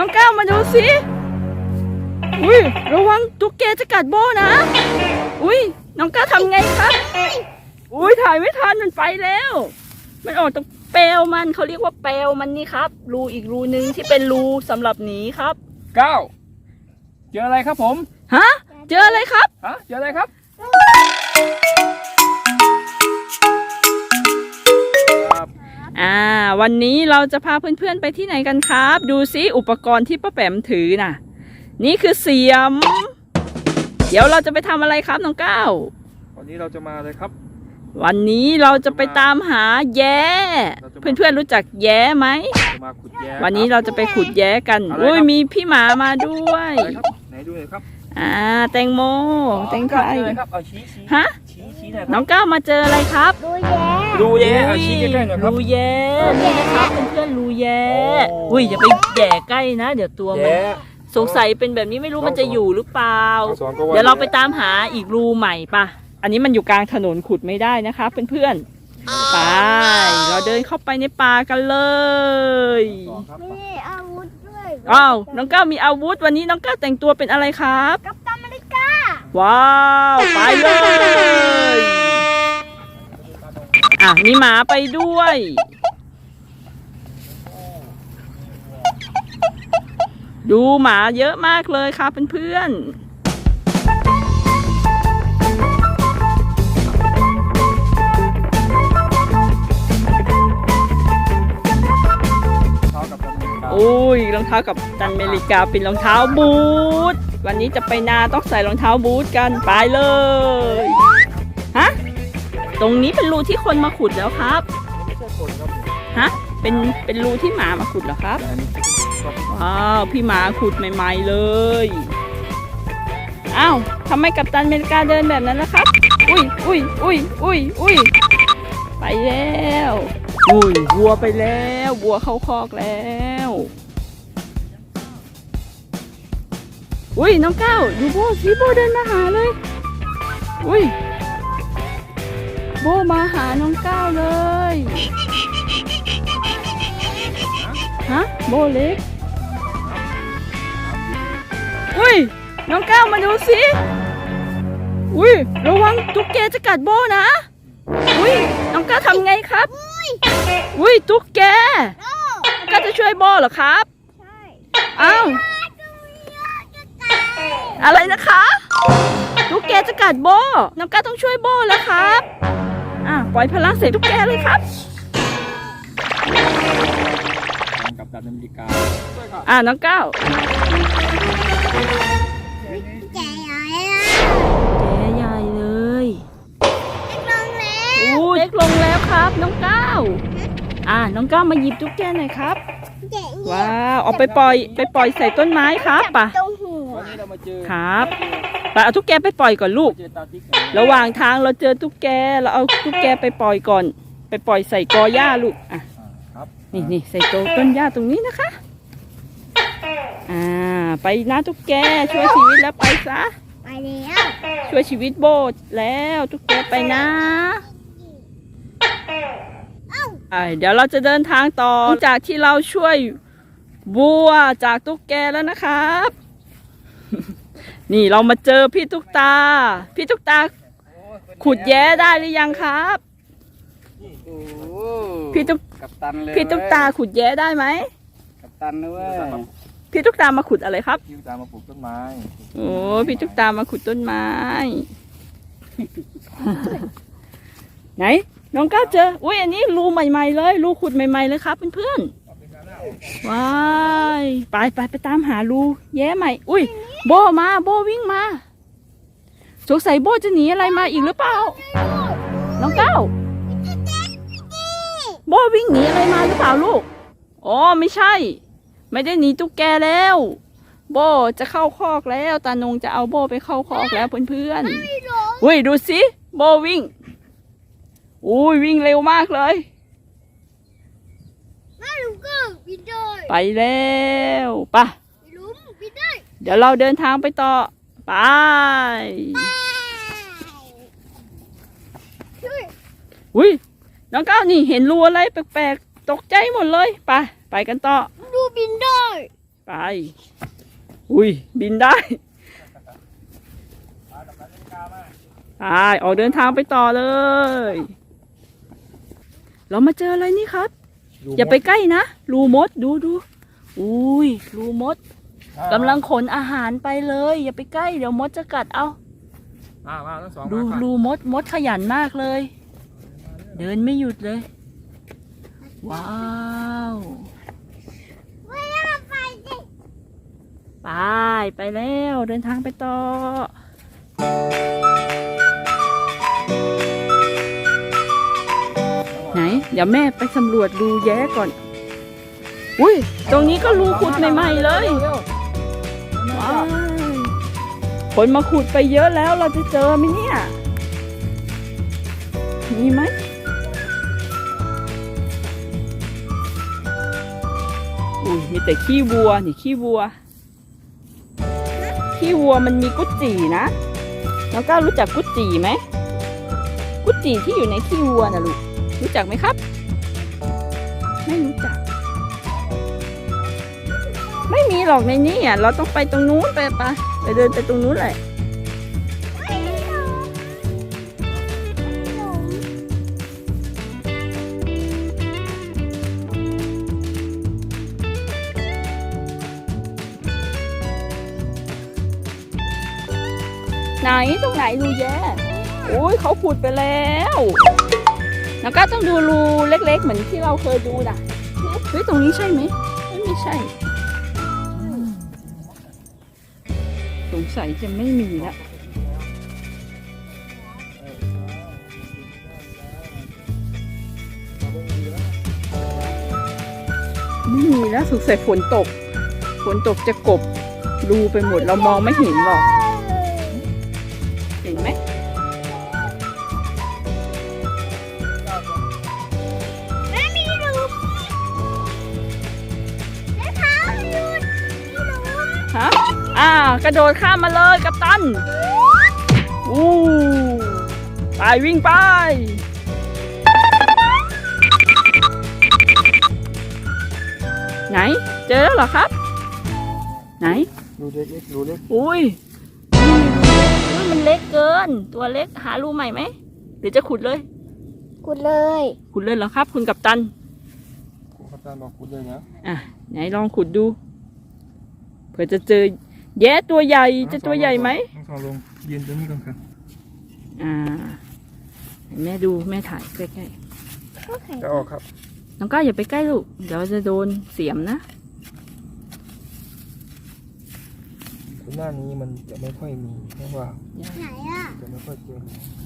น้องก้าวมาดูสิ อุ้ยระวังตุ๊กแกจะกัดโบนะ อุ้ยน้องก้าวทำไงครับ อุ้ยถ่ายไม่ทันมันไปแล้ว มันออกตรงเปลวมันเขาเรียกว่าเปลวมันนี่ครับ รูอีกรูหนึ่งที่เป็นรูสำหรับหนีครับเก้าเจออะไรครับผม ฮะ เจออะไรครับ ฮะ เจออะไรครับครับ อ่า วันนี้เราจะพาเพื่อนๆไปที่ไหนกันครับ ดูซิอุปกรณ์ที่ป้าแปมถือน่ะ นี่คือเสียม เดี๋ยวเราจะไปทำอะไรครับน้องก้าววันนี้เราจะมาเลยครับ วันนี้เราจะไปตามหาแย้เราจะมาเพื่อนๆรู้จักแย้ไหมจะมาขุดแย่วันนี้เราจะไปขุดแย้กันอะไรครับอุ้ยมีพี่หมามาด้วยอะไรครับไหนดูหน่อยครับ อ่า แตงโม แตงไทยเจออะไรครับเอาชี้ชี้ฮะ ชี้ชี้หน่อยคน้รัอบงก้าวมาเจออะไรครับดูแย่ดูแย่เอาชี้ใกล้ๆหน่อยครับ รูแย้นี่นะครับเพื่อนๆรูแย้โอ้ อุ้ยอย่าไปแย่ใกล้นะ เดี๋ยวตัวมันแย่ สงสัยเป็นแบบนี้ไม่รู้มันจะอยู่หรือเปล่า สอนก็ว่า เดี๋ยวเราไปตามหาอีกรูใหม่ปะอันนี้มันอยู่กลางถนนขุดไม่ได้นะคะเพื่อนๆ ไป เราเดินเข้าไปในป่ากันเลยสอนครับมีอาวุธด้วยอ้าว น้องก้าวมีอาวุธวันนี้น้องก้าวแต่งตัวเป็นอะไรครับกัปตันอเมริกา ว้าว ไปเลย อะ มีหมาไปด้วย ดูหมาเยอะมากเลยค่ะเพื่อนๆอุ้ยรองเท้ากับตันเมริกาเป็นรองเท้าบูท วันนี้จะไปนาต้องใส่รองเท้าบูทกันไปเลย ฮะ ตรงนี้เป็นรูที่คนมาขุดแล้วครับ ไม่ใช่คนครับฮะ เป็น เป็นรูที่หมามาขุดเหรอครับแต่อันนี้ครับว้าว พี่หมาขุดใหม่ๆเลย อ้าวทำไมกัปตันอเมริกาเดินแบบนั้นล่ะครับ อุ้ยอุ้ยอุ้ยอุ้ยอุ้ยไปแล้ว อุ้ยวัวไปแล้ว วัวเข้าคอกแล้ว อุ้ยน้องก้าวดูโบสิโบเดินมาหาเลย อุ้ยโบมาหาน้องก้าวเลยฮะโบเล็กอุ้ยน้องก้าวมาดูสิอุ้ยระวังตุ๊กแกจะกัดโบนะอุ้ยน้องก้าวทำไงครับอุ้ยตุ๊กแกน้องก้าวจะช่วยโบเหรอครับ ใช่ อ้าว อะไรนะคะตุ๊กแกจะกัดโบน้องก้าวต้องช่วยโบแล้วครับอะปล่อยพลังใส่ตุ๊กแกเลยครับกับตันอเมริกาด้วยครับอะน้องก้าวแย่ใหญ่ละแกใหญ่เลยลงแล้วอู้เล็กลงแล้วครับ น้องก้าวอ่าน้องก้าวมาหยิบตุ๊กแกหน่อยครับแย่ว้าวเอาไปปล่อยไปปล่อยใส่ต้นไม้ครับป่ะตรงหั ววันนี้เรามาเจอครับไปเอาตุ๊กแกไปปล่อยก่อนลูก เจอตาติ๊กระหว่างทางเราเจอตุ๊กแก เราเอาตุ๊กแกไปปล่อยก่อน ไปปล่อยใส่กอหญ้าลูกอะครับนี่นี่ใส่โตต้นหญ้าตรงนี้นะคะ อ่า ไปนะตุ๊กแกช่วยชีวิตแล้วไปซะ ไปแล้วช่วยชีวิตโบสแล้วตุ๊กแกไปนะอ่าเดี๋ยวเราจะเดินทางต่อหลังจากที่เราช่วยบัวจากตุ๊กแกแล้วนะครับ นี่เรามาเจอพี่ตุ๊กตา พี่ตุ๊กตา ขุดแย้ได้หรือยังครับโอ้พี่ตุ๊กกับตันเลยพี่ตุ๊กตาขุดแย้ได้ไหมกับตันนะเว้ยพี่ตุ๊กตามาขุดอะไรครับ พี่ตุ๊กตามาปลูกต้นไม้ โอ้พี่ตุ๊กตามาขุดต้นไม้ ไหน น้องก้าวเจอ อุ้ยอันนี้รูใหม่ๆเลย รูขุดใหม่ๆเลยครับเพื่อนๆ ว้ายไปไปไปตามหารูแย้ใหม่ อุ้ย โบมาโบวิ่งมาสงสัยโบจะหนีอะไรมาอีกหรือเปล่า น้องก้าวโบวิ่งหนีอะไรมาหรือเปล่าลูก อ๋อไม่ใช่ ไม่ได้หนีตุ๊กแกแล้ว โบจะเข้าคอกแล้วตานงจะเอาโบไปเข้าคอกแล้วเพื่อนๆอุ้ยดูสิโบวิ่งอุ้ยวิ่งเร็วมากเลยแม่ลุงก็ บินได้ไปแล้วปะไม่รู้บินได้เดี๋ยวเราเดินทางไปต่อ ไป ช่วยอุ้ยน้องก้าวนี่เห็นรูอะไรแปลกๆ ตกใจหมดเลยไปไปกันต่อ ดูบินได้ไปไป อุ้ย บินได้ ไป ออกเดินทางไปต่อเลย เรามาเจออะไรนี่ครับ อย่าไปใกล้นะ รูมดดูดูอุ้ยรูมดกำลังขนอาหารไปเลย อย่าไปใกล้เดี๋ยวมดจะกัดเอามามาทั้งสองดูมาค่ะรูมดมดขยันมากเลย เดินไม่หยุดเลย ว้าวไม่ได้ไปดิไปไปแล้วเดินทางไปต่อ เดี๋ยวแม่ไปสำรวจรูแย้ก่อน อุ้ย ตรงนี้ก็รูขุดใหม่ๆเลยว้าวคนมาขุดไปเยอะแล้วเราจะเจอไหมเนี่ย มีไหมอุ้ยมีแต่ขี้วัว นี่ขี้วัว ขี้วัวมันมีกุจจีนะน้องก้าวรู้จักกุจจีไหม กุจจีที่อยู่ในขี้วัวนะลูก รู้จักไหมครับ ไม่รู้จัก ไม่มีหรอกในนี้อะ เราต้องไปตรงนู้นไปปะไปเดินไปตรงนู้นแหละไหนตรงไหนรูแย่โอ้ยเขาขุดไปแล้ว แล้วก็ต้องดูรูเล็ก ๆ เหมือนที่เราเคยดูนะเฮ้ยตรงนี้ใช่ไหมไม่ใช่ สงสัยจะไม่มีล้วไม่มีแล้วสงสัยฝนตก ฝนตกจะกบรูไปหมดเรามองไม่เห็นหรอก เห็นไหม อ่ากระโดดข้ามมาเลยกัปตันอู้ไปวิ่งไปไหน เจอแล้วเหรอครับ ไหนดูเล็กๆดูเล็กอุ้ยนี่อุ้ยมันเล็กเกิน ตัวเล็กหารูใหม่ไหมหรือจะขุดเลยกุดเลย ขุดเลยเหรอครับ คุณกัปตันครูกัปตันบอกคุณเลยนะอะไหนลองขุดดูเผื่อจะเจอ แย้ตัวใหญ่จะตัวใหญ่ไหมทั้งสองลงยืนตรงนี้ก่อนค่ะอ่าให้แม่ดูแม่ถ่ายใกล้โอเคจะออกครับๆน้องก้าวอย่าไปใกล้ลูกเดี๋ยวจะโดนเสียมนะหน้านี้มันจะไม่ค่อยมีเพราะว่าไหนอะจะไม่ค่อยเจอ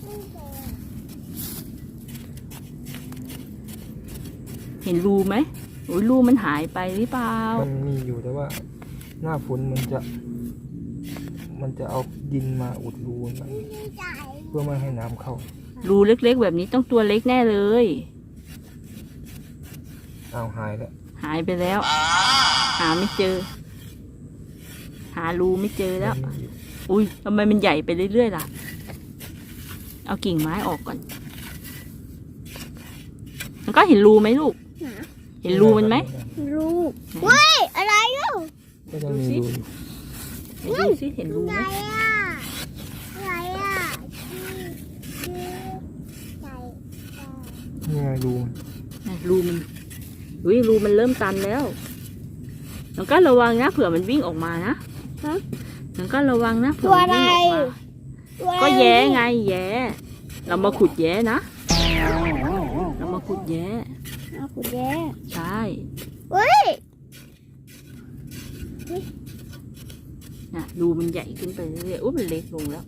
ไม่เจอเห็นรูไหมโอ้ยรูมันหายไปหรือเปล่ามันมีอยู่แต่ว่า หน้าฝนมันจะ มันจะเอาดินมาอุดรูมันไม่ได้ใจเพื่อไม่ให้น้ำเข้า รูเล็กๆ แบบนี้ต้องตัวเล็กแน่เลย เอาหายแล้ว หายไปแล้ว หาไม่เจอ หารูไม่เจอแล้วมันมีอยู่อุ้ยทำไมมันใหญ่ไปเรื่อยๆล่ะ เอากิ่งไม้ออกก่อนแล้วก็เห็นรูไหมลูก เห็นรูมันไหม ลูกเว้ย อะไรอะก็จะมีรูอยู่ไหน ดูสิเห็นรูไหมไรอะอะไรอะชื่อชื่อใจนี่ไงรูมันรูมันอุ้ยรูมันเริ่มตันแล้วน้องก็ระวังนะเผื่อมันวิ่งออกมานะน้องก็ระวังนะเผื่อมันวิ่งออกมาก็แย้ไงแย้ เรามาขุดแย้นะ เรามาขุดแย้เอาคุณแย่ใช่เฮ้ย นะรูมันใหญ่ขึ้นไปเรื่อยๆอุ้ยมันเล็กลงแล้ว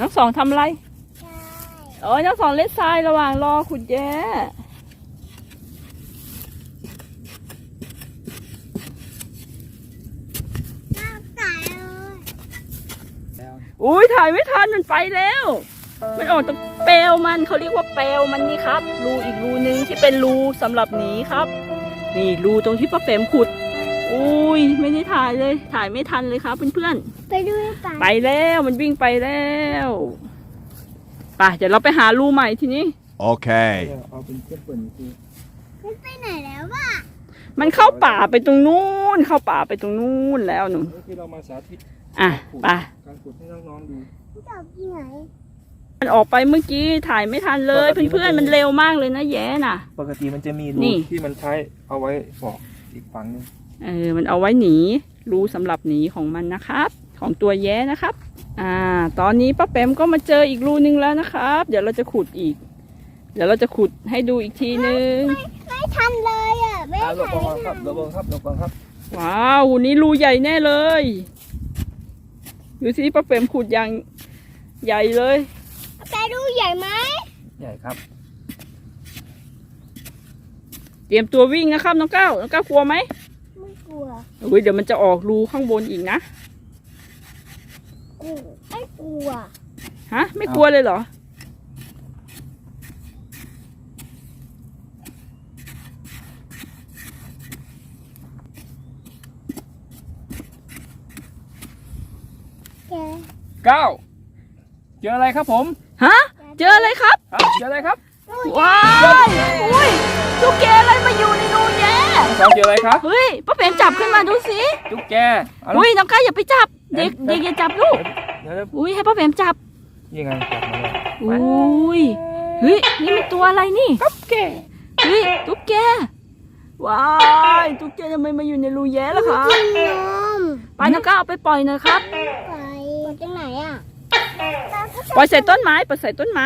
น้องสองทำอะไรโอ้ยน้องสองเล่นทรายระหว่างรอขุดแย้น้ำตาเลยแล้วอุ้ยถ่ายไม่ทันมันไปแล้ว มันออกตรงเปลวมันเขาเรียกว่าเปลวมันนี่ครับ รูอีกรูนึงที่เป็นรูสำหรับหนีครับ นี่รูตรงที่ป้าเฟรมขุด อุ้ยไม่ได้ถ่ายเลย ถ่ายไม่ทันเลยครับเพื่อนไปด้วยไปๆไปแล้วมันวิ่งไปแล้วไปเดี๋ยวเราไปหารูใหม่ทีนี้ไ Okay. เอาเป็นเพื่อนเปิ่นคือมันไปไหนแล้ววะมันเข้าป่าไปตรงนู้น เข้าป่าไปตรงนู้นแล้วหนูนี่คือเรามาสาธิตอะไปการขุดให้น้องๆดูมันจะที่ไหน มันออกไปเมื่อกี้ถ่ายไม่ทันเลยปกติมันจะเพื่อนๆมันเร็วมากเลยนะแย่น่ะ ปกติมันจะมีนี่รูที่มันใช้เอาไว้ปอกอีกฝั่งหนึงเออมันเอาไว้หนีรูสำหรับหนีของมันนะครับ ของตัวแย้นะครับ อ่า ตอนนี้ป้าแปมก็มาเจออีกรูนึงแล้วนะครับ เดี๋ยวเราจะขุดอีก เดี๋ยวเราจะขุดให้ดูอีกทีนึง ไม่ทันเลยอะ ไม่อ่าทัเรานบังครับเราบังครับเราบังครับว้าวนี่รูใหญ่แน่เลย ดูสิป้าเปรมขุดอย่างใหญ่เลย แต่ดูใหญ่ไหมใหญ่ครับ เตรียมตัววิ่งนะครับน้องก้าวน้องก้าวกลัวไหมไม่กลัวอุ้ยเดี๋ยวมันจะออกรูข้างบนอีกนะกลัวไม่กลัวฮะไม่กลัวเลยเหรอแก เก้าเจออะไรครับผม ฮะ เจออะไรครับ ครับเจออะไรครับว้ายอุ้ยตุ๊กแกอะไรมาอยู่ในรูแย่สองเจออะไรครับเฮ้ยป้าเปรมจับขึ้นมาดูสิจุ๊กแกเอาละอุ้ยน้องก้าวอย่าไปจับ เด็กเอ๊ะเด็กอย่าจับลูก เดี๋ยวเดี๋ยวอุ้ยให้ป้าเปรมจับยังไงจับมาเลยอุ้ยเฮ้ยนี่มันตัวอะไรนี่ ตุ๊กแกเฮ้ยตุ๊กแก ว้ายตุ๊กแกทำไมมาอยู่ในรูแย้ล่ะคะกินนมไปน้องก้าวเอาไปปล่อยหนะครับ ไปจังไหนอะ ปล่อยใส่ต้นไม้ปล่อยใส่ต้นไม้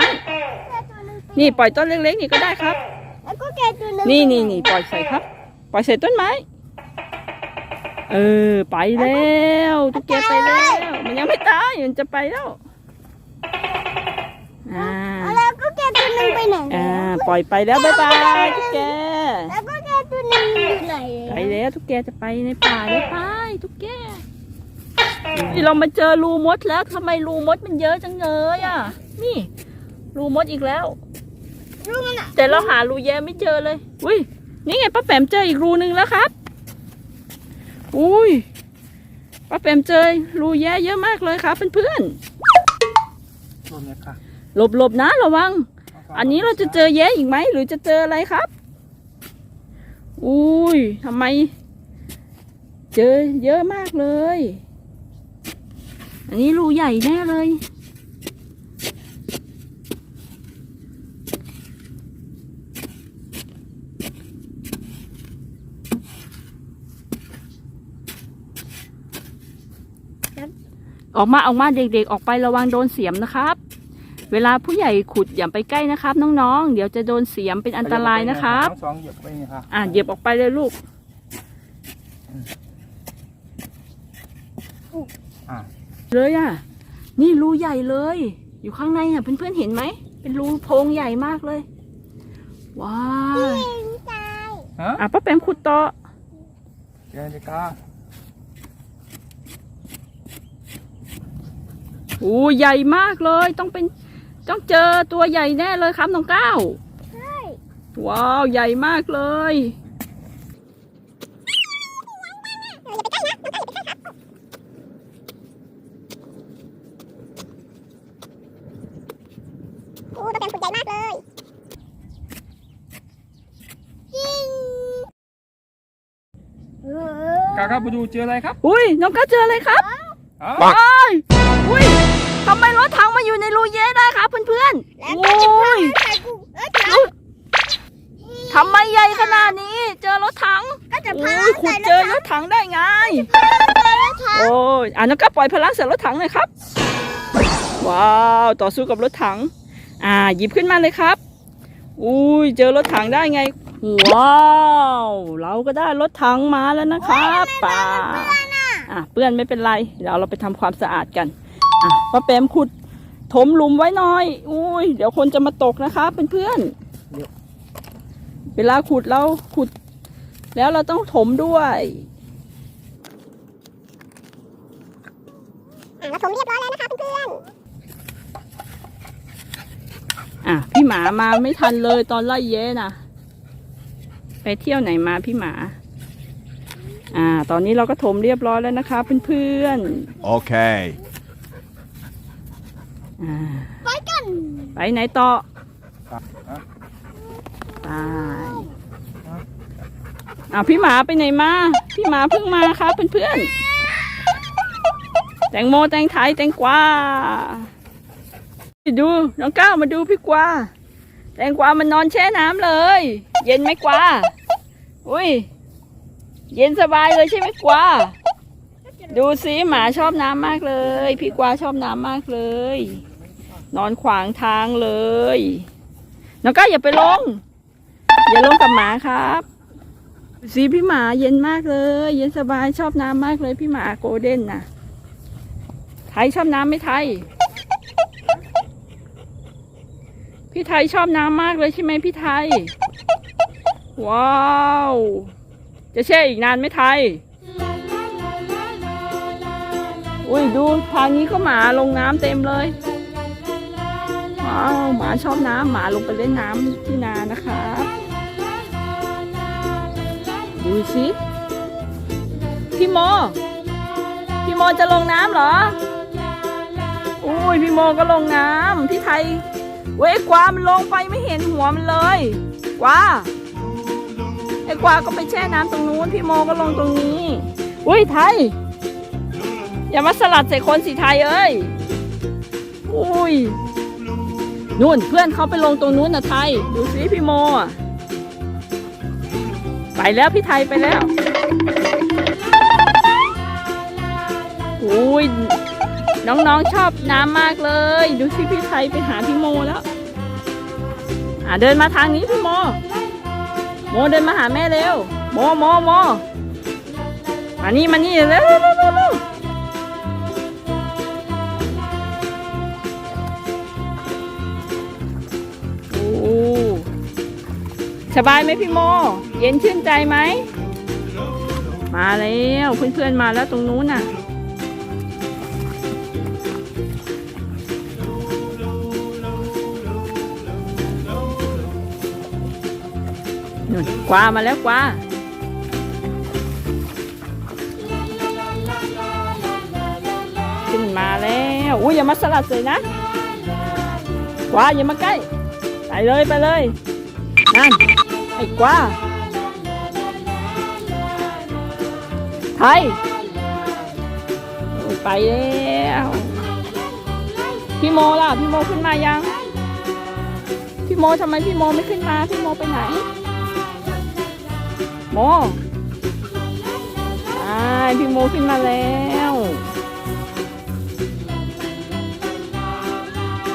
นี่ปล่อยต้นเล็กๆนี่ก็ได้ครับ แล้วก็แกตัวนึงนี่นี่นี่ปล่อยใส่ครับ ปล่อยใส่ต้นไม้ เออไปแล้วตุ๊กแกไปแล้ว มันยังไม่ตายมันจะไปแล้วอ่าแล้วก็แกตัวนึงไปไหนอ่าปล่อยไปแล้วบ๊ายบายตุ๊กแกแล้วก็แกตัวนึงอยู่ไหนไปแล้วตุ๊กแกจะไปในป่าแล้วไปตุ๊กแก นี่เรามาเจอรูมดแล้วทำไมรูมดมันเยอะจังเลยอะ นี่ รูมดอีกแล้ว รู้มันอะแต่เราหารูแย้ไม่เจอเลย อุ้ยนี่ไงป้าแปมเจออีกรูนึงแล้วครับ อุ้ยป้าแปมเจอรูแย้เยอะมากเลยครับเพื่อนรวมเนี่ยค่ะๆหลบหลบๆนะระวัง อันนี้เราจะเจอแย้อีกไหมหรือจะเจออะไรครับ อุ้ยทำไม เจอเยอะมากเลย อันนี้รูใหญ่แน่เลย ออกมาออกมาเด็กๆ ออกไประวังโดนเสียมนะครับ เวลาผู้ใหญ่ขุดอย่าไปใกล้นะครับ น้องๆ เดี๋ยวจะโดนเสียมเป็นอันตรายนะครับทั้งสองเหยียบไปนี่ค่ะอะเหยียบออกไปเลยลูก อ่า เลยอะ นี่รูใหญ่เลย อยู่ข้างในอะเพื่อนๆเห็นไหม เป็นรูโพรงใหญ่มากเลย ว้าวยิงตายฮะอะป้าแปมขุดต่อเจอเลยค่ะโอ้ใหญ่มากเลย ต้องเป็น ต้องเจอตัวใหญ่แน่เลยครับน้องก้าวใช่ว้าว ใหญ่มากเลย โอ้ตัวเป็นขุดใหญ่มากเลยยิงเออ กาครับไปดูเจออะไรครับ อุ้ยน้องก้าวเจออะไรครับอ๋อปักว้ายอุ้ยทำไมรถถังมาอยู่ในรูเย้ได้ครับเพื่อนๆแล้วโอ้ก็จะพังยใส่กูเออถังทำไมใหญ่ขนาดนี้ เจอรถถังก็จะโอ้พังยขุดใส่เจอรถถังได้ไงรถถังโอ้ยอะน้องก้าวปล่อยพลังใส่รถถังหน่อยครับ ว้าว ต่อสู้กับรถถัง อ่า หยิบขึ้นมาเลยครับ อุ้ย เจอรถถังได้ไง ว้าวเราก็ได้รถถังมาแล้วนะครับป่าอะเปื้อนไม่เป็นไรเดี๋ยวเราไปทำความสะอาดกันอะป้าแปมขุดถมหลุมไว้หน่อยอุ้ยเดี๋ยวคนจะมาตกนะครับเพื่อนๆเวลาขุดเราขุด แล้วเราต้องถมด้วยอะเราถมเรียบร้อยแล้วนะคะเพื่อนอะพี่หมามาไม่ทันเลยตอนไล่เย้นะ ไปเที่ยวไหนมาพี่หมา อ่า ตอนนี้เราก็ถมเรียบร้อยแล้วนะคะเพื่อน Okay. ๆอ่าๆไปกันไปไหนต่อไปเอาพี่หมาไปไหนมา พี่หมาเพิ่งมาครับเพื่อนๆแตงโมแตงไทยแตงกวาดูน้องก้าวมาดูพี่กวาแตงกวามันนอนแช่น้ำเลย เย็นไหมกวาอุ้ย เย็นสบายเลยใช่ไหมกวาดูสิหมาชอบน้ำมากเลย พี่กวาชอบน้ำมากเลย นอนขวางทางเลยน้องก้าอย่าไปลง อย่าลงกับหมาครับสิพี่หมาเย็นมากเลย เย็นสบายชอบน้ำมากเลยพี่หมาโกลเด้นน่ะ ไทยชอบน้ำไหมไทย พี่ไทยชอบน้ำมากเลยใช่ไหมพี่ไทย ว้าว จะแช่อีกนานไหมไทย อุ้ยดูทางนี้ก็หมาลงน้ำเต็มเลย ว้าว หมาชอบน้ำหมาลงไปเล่นน้ำที่นานะคะดูสิพี่โม พี่โมจะลงน้ำเหรอ อุ้ยพี่โมก็ลงน้ำพี่ไทย เว้ยกวามันลงไปไม่เห็นหัวมันเลย กวา ไอ้กวาก็ไปแช่น้ำตรงนู้น พี่โมก็ลงตรงนี้ อุ้ยไทย อย่ามาสลัดใส่คนสีไทยเอ้ย อุ้ย นู่นเพื่อนเขาไปลงตรงนู้นนะไทย ดูสิพี่โมอะไปแล้วพี่ไทยไปแล้ว อุ้ยน้องๆชอบน้ำมากเลย ดูสิพี่ไทยไปหาพี่โมแล้ว อ่าเดินมาทางนี้พี่โม โมเดินมาหาแม่เร็ว โมโมโมมานี่มานี่เร็วเร็วเร็วเร็วเร็วโอ้สบายไหมพี่โม เย็นชื่นใจไหม มาแล้วเพื่อนๆมาแล้วตรงนู้นน่ะ กวามาแล้วกวาขึ้นมาแล้วอุ้ยอย่ามาสลัดเลยนะ กวาอย่ามาใกล้ ไปเลยไปเลย นั่นไอ้กวาไทยไปแล้วพี่โมล่ะ พี่โมขึ้นมายัง พี่โมทำไมพี่โมไม่ขึ้นมา พี่โมไปไหน มอ่าพี่โมขึ้นมาแล้ว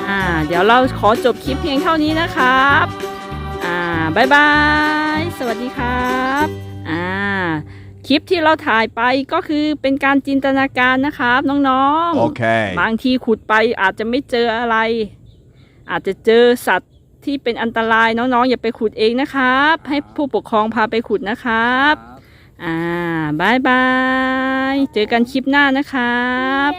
อ่าเดี๋ยวเราขอจบคลิปเพียงเท่านี้นะครับอ่าบายบายสวัสดีครับอ่าคลิปที่เราถ่ายไปก็คือเป็นการจินตนาการนะครับน้องๆ Okay. บางทีขุดไปอาจจะไม่เจออะไร อาจจะเจอสัตว์ ที่เป็นอันตรายน้องๆ อย่าไปขุดเองนะครับ ให้ผู้ปกครองพาไปขุดนะครับ อ่าบายบาย เจอกันคลิปหน้านะครับ